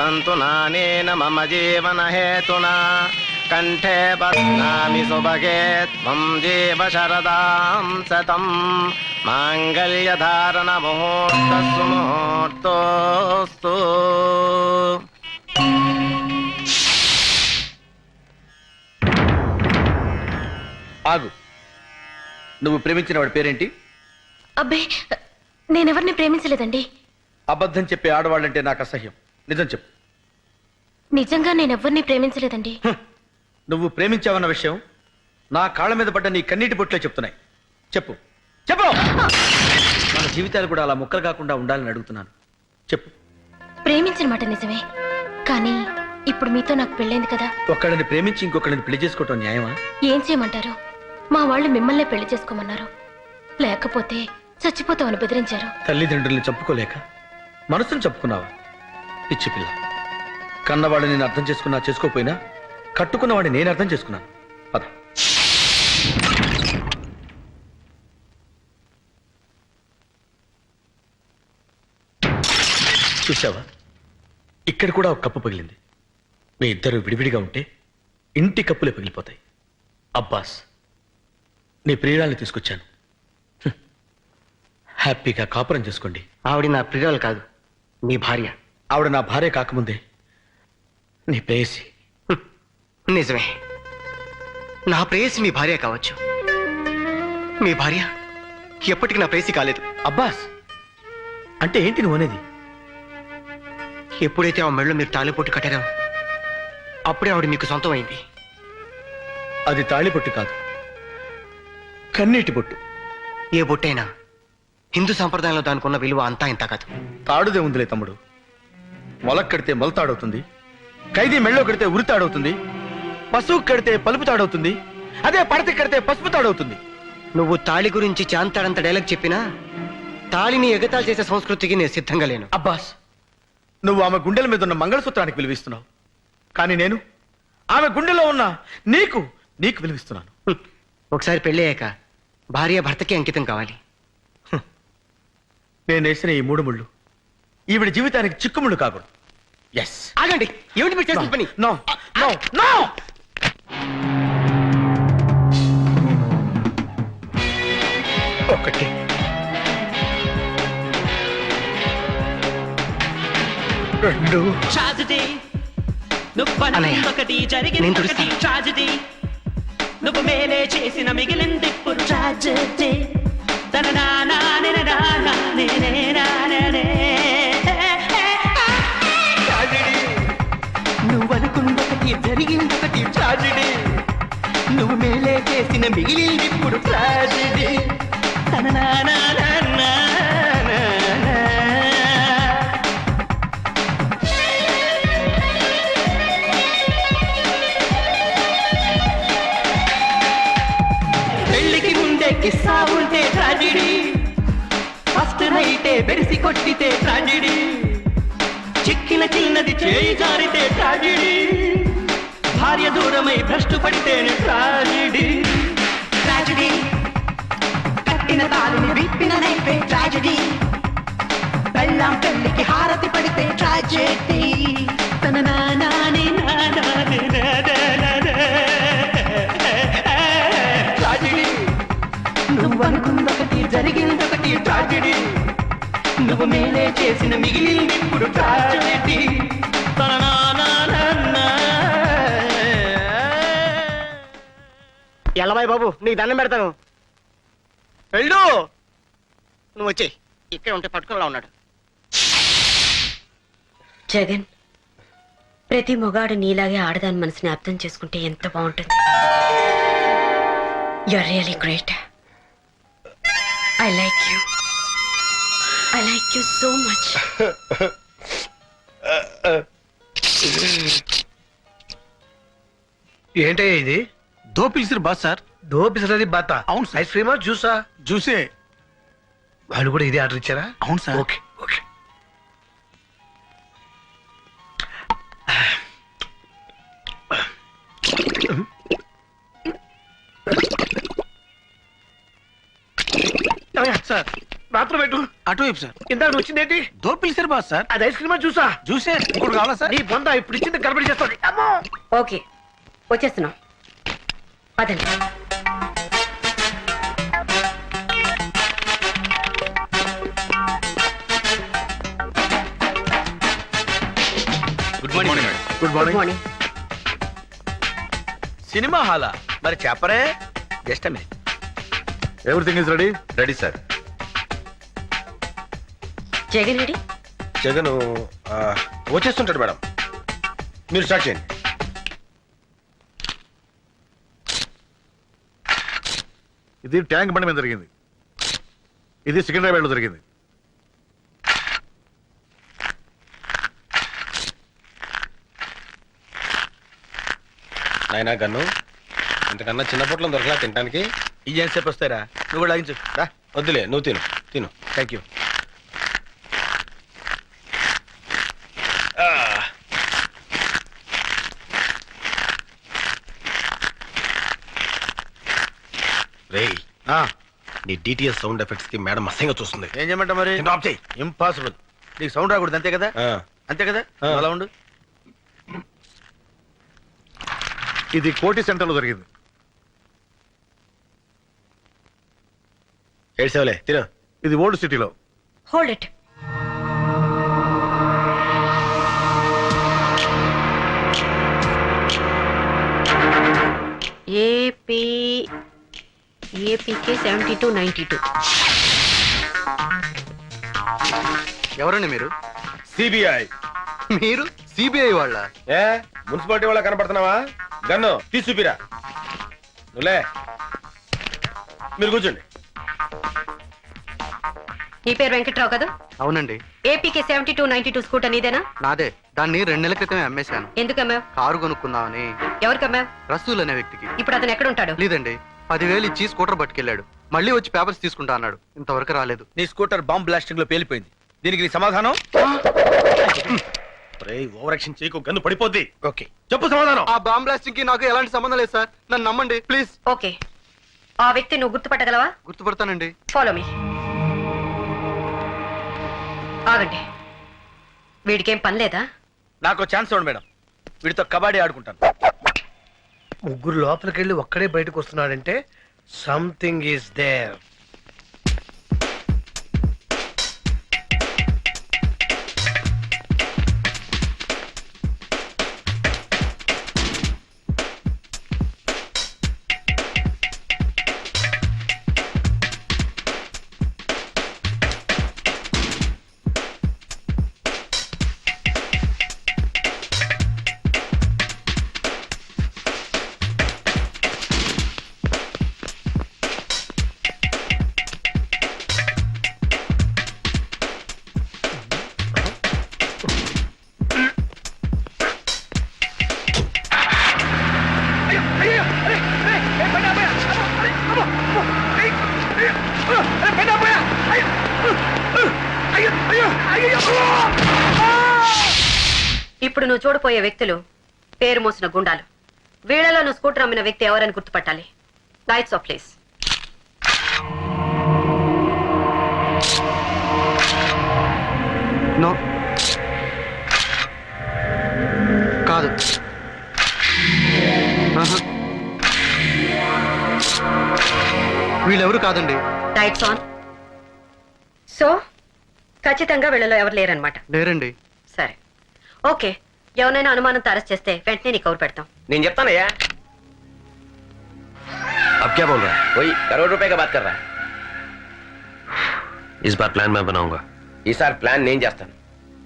తంతు నానేన మమ జీవన హేతునా. కంఠే బధ్నామి సుభగే త్వం జీవ శరదాం శతం. మాంగళ్యధారణ ముహూర్త సుముహూర్తోస్తు. ఆగు. నువ్వు ప్రేమించిన వాడి పేరేంటి? అబ్బే నేనెవరిని ప్రేమించలేదండి. అబద్ధం చెప్పే ఆడవాళ్ళంటే నాకు అసహ్యం. నిజం చెప్పు. నిజంగా నేనెవ్వరిని ప్రేమించలేదండి. నువ్వు ప్రేమించావన్న విషయం నా కాళ్ళ మీద పడ్డ నీ కన్నీటి బొట్లే చెప్తున్నాయి. చెప్పు. చెప్పు! మన జీవితాలు కూడా అలా ముక్కలు కాకుండా ఉండాలని అడుగుతున్నాను. చెప్పు. ప్రేమించిన మాట నిజమే. కానీ ఇప్పుడు మీతో నాకు పెళ్ళైంది కదా. ఒక్కడిని ప్రేమించి ఇంకొకరిని పెళ్ళి చేసుకోవటం న్యాయమా? ఏం చేయమంటారు? మా వాళ్ళు మిమ్మల్నే పెళ్ళి చేసుకోమన్నారు. లేకపోతే చచ్చిపోతామని బెదిరించారు. తల్లిదండ్రుల్ని చంపుకోలేక మనసును చంపుకున్నావా పిచ్చి పిల్ల. కన్నవాడిని నేను అర్థం చేసుకున్నా చేసుకోపోయినా కట్టుకున్నవాడిని నేను అర్థం చేసుకున్నాను. పద. చూసావా ఇక్కడ కూడా ఒక కప్పు పగిలింది. మీ ఇద్దరు విడివిడిగా ఉంటే ఇంటి కప్పులే పగిలిపోతాయి. అబ్బాస్ నీ ప్రియురాల్ని తీసుకొచ్చాను. హ్యాపీగా కాపురం చేసుకోండి. ఆవిడ నా ప్రియురాలు కాదు మీ భార్య. ఆవిడ నా భార్య కాకముందే. నీ ప్రేయసి. నిజమే. నా ప్రేయసి మీ భార్య కావచ్చు. మీ భార్య ఎప్పటికీ నా ప్రేయసి కాలేదు. అబ్బాస్! అంటే ఏంటి నువ్వు అనేది? ఎప్పుడైతే ఆ మెడలో మీరు తాలిపోటు కట్టారో అప్పుడే ఆవిడ మీకు సొంతం అయింది అది తాళిబొట్టు కాదు. కన్నీటి బొట్టు. ఏ బొట్టైనా హిందూ సంప్రదాయంలో దానికి ఉన్న విలువ అంతా ఇంత కాదు. తాడుదే ఉందిలే తమ్ముడు. మొలక్ కడితే మొలతాడవుతుంది ఖైదీ మెళ్ళో కడితే ఉరితాడవుతుంది పశువు కడితే పలుపు తాడవుతుంది అదే పడతి కడితే పసుపు తాడవుతుంది నువ్వు తాళి గురించి చాంతాడంత డైలాగ్ చెప్పినా తాళిని ఎగతాళి చేసే సంస్కృతికి నేను సిద్ధంగా లేను. అబ్బాస్ నువ్వు ఆమె గుండెల మీద ఉన్న మంగళసూత్రానికి విలువిస్తున్నావు. కానీ నేను ఆమె గుండెలో ఉన్న నీకు నీకు విలువిస్తున్నాను. హ్మ్. ఒకసారి పెళ్ళయ్యాక భార్య భర్తకి అంకితం కావాలి. నేను వేసిన ఈ మూడు ముళ్ళు ఈవిడ జీవితానికి చిక్కుముళ్ళు కాకూడదు. ఎస్ ఆగండి. ఏమిటి మీరు చేసిన పని? నో నో నో ఒకటి. రెండు. ట్రాజడీ. నువ్వు ఒకటి జరిగింది ఒకటి. ట్రాజడీ. నువ్వు మేలే చేసిన మిగిలింది ఇప్పుడు ట్రాజడీ. తన నానా నిన. అనుకున్నొకటి జరిగింది నువ్వు మేలే చేసిన మిగిలింది ఇప్పుడు ట్రాజడీ తన పెళ్ళికి ముందే కిస్సా ఉంటే ట్రాజిడీ ఫస్ట్ నైటే బెరిసి కొట్టితే ట్రాజిడీ చిక్కిన చిన్నది చేయి జారితే ట్రాజిడీ భార్య దూరమై భ్రష్టు పడితేనే ట్రాజిడీ ట్రాజిడీ కట్టిన తాళిని విప్పిన నైపే ట్రాజిడీ బెల్లం పెళ్ళికి హారతి పడితే ట్రాజెడీ తన నానాని ట్రాజెడీ నువ్వు అనుకుందొకటి జరిగిందొకటి ట్రాజెడీ నువ్వు మేలే చేసిన మిగిలింది ఇప్పుడు ట్రాజెడీ తన నానా ఎల్లబాయ్ బాబు నీకు దండం పెడతాను. వెళ్ళు. నువ్వు వచ్చే ఇక్కడ ఉంటే పట్టుకుని ఉన్నాడు. జగన్ ప్రతి మొగాడు నీలాగే ఆడదాని మనసుని అర్థం చేసుకుంటే ఎంత బాగుంటుంది. You really great I like you I like you so much ఏంటయ్యా ఇది? దో పిలిచిరు బాస్ సార్. దో పిసలది బాత. అవును సార్. ఐస్ క్రీమా జ్యూసా? చూసే వాళ్ళు కూడా ఇదే ఆర్డర్ ఇచ్చారా? అవును సార్. Okay okay. సార్. రాత్రి పెట్టు అటువైపు సార్. ఇందాక నువ్వు వచ్చిందేంటి? డోర్ పిలిచారు బాస్ సార్. అది ఐస్ క్రీమ్ చూసా చూసే ఇంకోటి కావాలా సార్? నీ బొంద ఇప్పుడు ఇచ్చింది గడబడి చేస్తుంది అమ్మో! ఓకే. వచ్చేస్తున్నాం. పదండి. Good morning madam good good morning cinema హాలా? మరి చెప్పరే. Just minute everything is ready ready sir Jagan Reddy Jagan వచ్చేస్తుంటాడు madam. మీరు స్టార్ట్ చేయండి. ఇది ట్యాంక్ బండి మీద జరిగింది. ఇది సికింద్రాబాద్లో జరిగింది. నాయనా గన్ను ఇంతకన్నా చిన్న పొట్లో దొరకలా తినడానికి ఈ సేపు వస్తారా నువ్వు కూడా లాగించు. రా. వద్దులే నువ్వు తిను తిను. థ్యాంక్ యూ రేయ్ నీ డిటిఎస్ సౌండ్ ఎఫెక్ట్స్కి మేడం అసహ్యంగా చూస్తుంది. ఏం చేయమంటా మరి? డ్రాప్ చేయి. ఇంపాసిబుల్ నీకు సౌండ్ రాకూడదు అంతే కదా? అంతే కదా? అలా ఉండు. ఇది కోటి సెంటర్లో జరిగింది ఏడ్సేవలే తిను. ఇది ఓల్డ్ సిటీలో. Hold it AP APK seventy two ninety two ఎవరండి మీరు? సిబిఐ మీరు? సిబిఐ వాళ్ళ? ఏ మున్సిపాలిటీ వాళ్ళ కనపడుతున్నావా? గన్ను తీసి చూపిరా నువ్వులే. మీరు కూర్చోండి. నీ పేరు వెంకట్రావు కదా? అవునండి. APK seventy two ninety two scooter నీదేనా? నాదే. దాన్ని రెండు నెలల క్రితమే అమ్మేశాను. ఎందుకు అమ్మావు కారు కొనుక్కుందామని. ఎవరికి అమ్మావు రసూల్ అనే వ్యక్తికి. ఇప్పుడు అతను ఎక్కడ ఉంటాడు? లేదండి. పదివేలు ఇచ్చి స్కూటర్ పట్టుకెళ్ళాడు. మళ్ళీ వచ్చి పేపర్స్ తీసుకుంటా అన్నాడు. ఇంతవరకు రాలేదు. నీ స్కూటర్ బాంబ్ బ్లాస్టింగ్లో పేలిపోయింది. దీనికి నీ సమాధానం? రేయ్ ఓవర్ యాక్షన్ చేయకు గన్ను పడిపోద్ది. ఓకే. చెప్పు సమాధానం. ఆ బాంబ్ బ్లాస్టింగ్కి నాకు ఎలాంటి సంబంధం లేదు సార్. నన్ను నమ్మండి ప్లీజ్. ఓకే. ఆ వ్యక్తి నువ్వు గుర్తుపట్టగలవా? గుర్తుపడతానండి. ఫాలో మీ ఆగండి. వీడికేం పని లేదా? నాకు ఛాన్స్ ఇవ్వండి మేడం. వీడితో కబడ్డీ ఆడుకుంటాను. ముగ్గురు లోపలికెళ్ళి ఒక్కడే బయటకు వస్తున్నాడంటే సంథింగ్ ఈస్ దేర్ చూడపోయే వ్యక్తులు పేరు మోసిన గుండాలు. వీళ్ళలో నువ్వు స్కూటర్ అమ్మిన వ్యక్తి ఎవరని గుర్తుపట్టాలి? లైట్స్ ఆఫ్ ప్లేస్ నో కాదు. వీళ్ళెవరు కాదండి? లైట్స్ ఆన్ సో ఖచ్చితంగా వీళ్ళలో ఎవరు లేరనమాట లేరండి. సరే. ఓకే ఎవరైనా అనుమానంతో అరెస్ట్ చేస్తే వెంటనే నీకు కౌరు పెడతాం నేను చెప్తానయ్యా अब क्या बोल रहा है वही करोड़ रुपए का बात कर रहा है इस बार प्लान मैं बनाऊंगा ఈసారి ప్లాన్ నేను చేస్తాను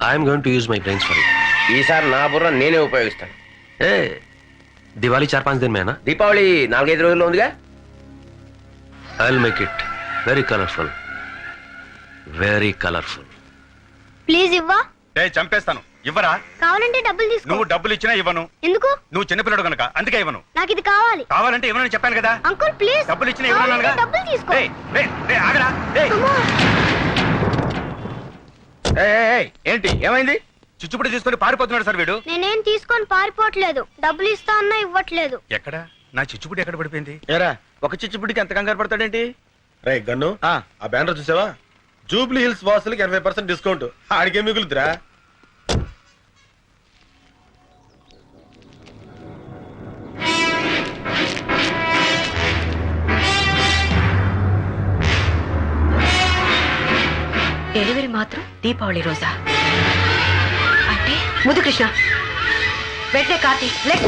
I am going to use my brains for ఈసారి నా బుర్ర నేనే ఉపయోగిస్తాను ए दिवाली चार पांच दिन में है ना దీపావళి నాలుగైదు రోజుల్లో ఉందిగా I will make it very colourful very colourful please ఇవ్వా ఏ చంపేస్తాను ఇవ్వరా? కావాలంటే డబ్బులు తీసుకో. నువ్వు డబ్బులు ఇచ్చినా ఇవ్వను. ఎందుకు? నువ్వు చిన్నపిల్లడు కనుక అందుకే ఇవ్వను. నాకు ఇది కావాలి. కావాలంటే ఇవ్వనని చెప్పాను కదా. Uncle please. డబ్బులు ఇచ్చినా కావాలంటే డబ్బులు తీసుకో. ఏయ్, ఏయ్, ఏయ్, ఆగరా. ఏయ్, ఏయ్, ఏయ్, ఏయ్, ఏంటి? ఏమైంది? చిచ్చుపుడి తీసుకొని పారిపోతున్నాడు సార్ వీడు. నేనేం తీసుకొని పారిపోవట్లేదు. డబ్బులు ఇస్తా అన్నా ఇవ్వట్లేదు. ఎక్కడ? నా చిచ్చుపుడి ఎక్కడ పడిపోయింది? ఏరా ఒక చిచ్చుపుడికి ఎంత కంగారు పడతాడేంటి? రే గన్ను. ఆ, ఆ బ్యానర్ చూసావా? జూబ్లీ హిల్స్ వాసులకి ఎనభై పర్సెంట్ డిస్కౌంట్. ఆడికే మిగులుతురా డెలివరీ మాత్రం దీపావళి రోజా. అంటే ముదు కృష్ణ వెంటనే కార్తీ లెట్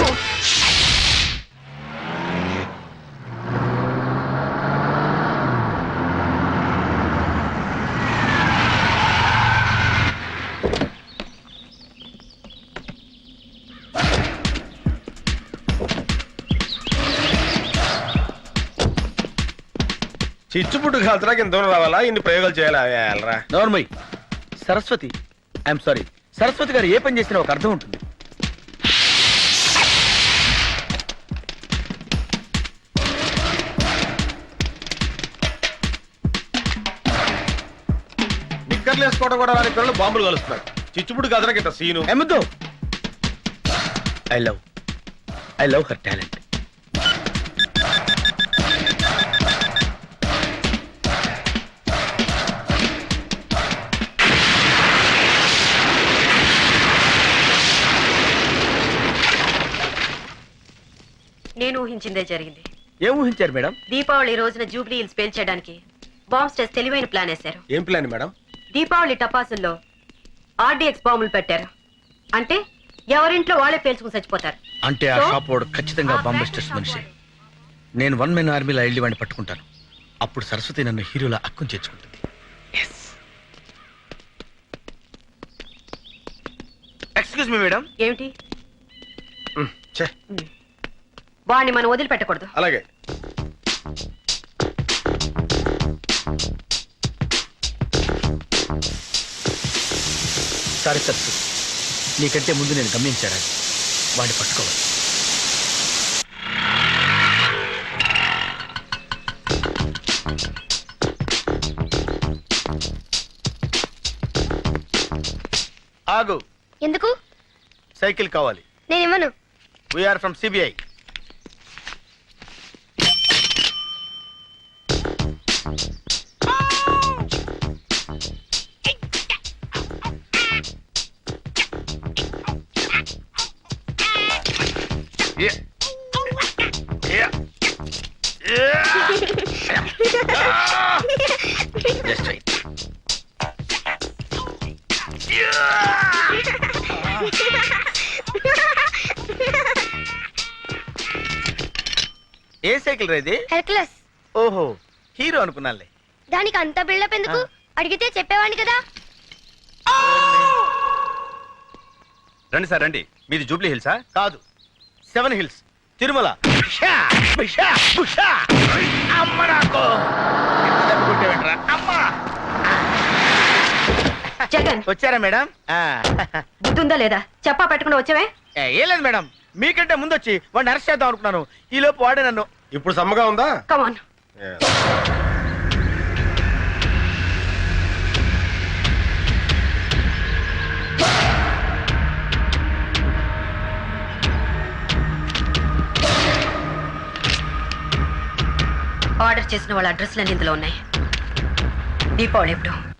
చిచ్చుపుట్టు కాల్చడానికి ఇంత దూరం రావాలా? ఇన్ని ప్రయోగాలు చేయాలా? వెళ్ళరా నోర్మయ్ సరస్వతి ఐఎమ్ సారీ సరస్వతి గారు ఏ పని చేసినా ఒక అర్థం ఉంటుంది. నిక్కర్లు వేసుకోవడం కూడా వారి పిల్లలు బాంబులు కలుస్తున్నారు కాల్చడానికి ఇంత సీను. ఎమ్మద్దు I love I love her talent ఊహించిందే జరిగింది. ఏం ఊహించారు మేడం? దీపావళి రోజున జూబ్లీ హిల్స్ పేల్చేయడానికి బాంబ్ స్టేస్ తెలివైన ప్లాన్ వేశారు. ఏం ప్లాన్ మేడం? దీపావళి టపాసుల్లో ఆర్డీఎక్స్ బాంబులు పెట్టారు. అంటే ఎవరింట్లో వాళ్ళే పేల్చుకుని చచ్చిపోతారు. అంటే ఆ? షాప్ వాడు ఖచ్చితంగా ఆ బాంబే ప్లాన్ స్టేషన్ చేసిన మనిషి. నేను వన్ మెన్ ఆర్మీలో వెళ్ళి వాడిని పట్టుకుంటాను. అప్పుడు సరస్వతి నన్ను హీరోలా అక్కం చేర్చుకుంటుంది. ఎక్స్క్యూజ్ మీ మేడం ఏమిటి? ఛే. వాడిని మనం వదిలిపెట్టకూడదు. అలాగే. సారీ సరస్వతి నీకంటే ముందు నేను గమనించాను వాడిని పట్టుకోవాలి. ఆగు. ఎందుకు? సైకిల్ కావాలి. నేను ఇవ్వను వీఆర్ ఫ్రమ్ సిబిఐ ఏ సైకిల్ రేది హెర్క్లెస్ ఓహో హీరో అనుకున్నానులే. దానికి అంత బిల్డప్ ఎందుకు? అడిగితే చెప్పేవాడిని కదా. రండి సార్ రండి. మీది జూబ్లీ హిల్సా? కాదు. Seven hills Tirumala. అమ్మ నాకు? అమ్మా. జగన్. వచ్చారా మేడం? ఆ, బుద్ధుందా లేదా? చెప్పా పెట్టకుండా వచ్చావే? ఏ, ఏం లేదు మేడం. మీకంటే ముందు వచ్చి వాడిని అరెస్ట్ చేద్దాం అనుకున్నాను. ఈ లోపు వాడే నన్ను. ఇప్పుడు సమ్మగా ఉందా? కమాన్ ఆర్డర్ చేసిన వాళ్ళ అడ్రస్లన్నీ ఇందులో ఉన్నాయి. దీపావళి ఎప్పుడు?